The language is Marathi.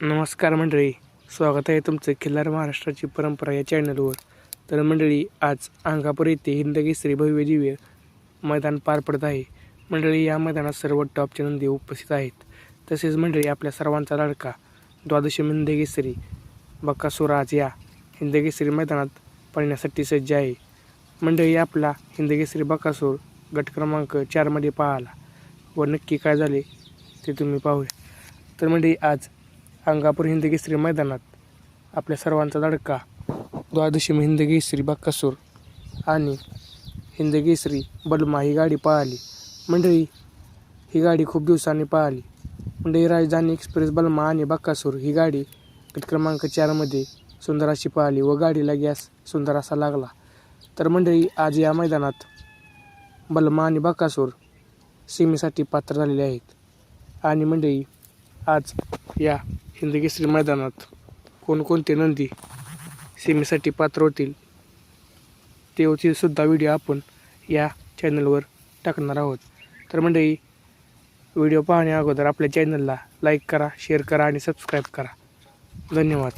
नमस्कार मंडळी स्वागत आहे तुमचं खिल्लार महाराष्ट्राची परंपरा या चॅनलवर तर मंडळी आज अंगापूर येथे हिंदकेसरी भव्य दिव्य मैदान पार पडत आहे. मंडळी या मैदानात सर्व टॉपचे नंदी उपस्थित आहेत. तसेच मंडळी आपल्या सर्वांचा लाडका द्वादशी हिंदकेसरी बक्कासूर आज या हिंदकेसरी मैदानात पडण्यासाठी सज्ज आहे. मंडळी आपला हिंदकेसरी बक्कासूर गट क्रमांक चारमध्ये पाहाला. व नक्की काय झाले ते तुम्ही पाहूया. तर मंडळी आज अंगापूर हिंदकेसरी मैदानात आपल्या सर्वांचा दडका द्वादशी हिंदकेसरी बक्कासूर आणि हिंदकेसरी बलमा ही गाडी पळाली मंडळी ही गाडी खूप दिवसांनी पळाली मंडळी राजधानी एक्सप्रेस बलमा आणि बक्कासूर ही गाडी गट क्रमांक चारमध्ये सुंदर अशी पळाली व गाडीला गॅस सुंदर असा लागला. तर मंडळी आज या मैदानात बलमा आणि बक्कासूर सीमेसाठी पात्र झालेले आहेत. आणि मंडळी आज या हिंदकेसरी मैदानात कोणकोणते नंदी सीमेसाठी पात्र होतील तेवची सुद्धा व्हिडिओ आपण या चॅनलवर टाकणार आहोत. तर मंडळी व्हिडिओ पाहण्या अगोदर आपल्या चॅनलला लाईक करा शेअर करा आणि सबस्क्राईब करा. धन्यवाद.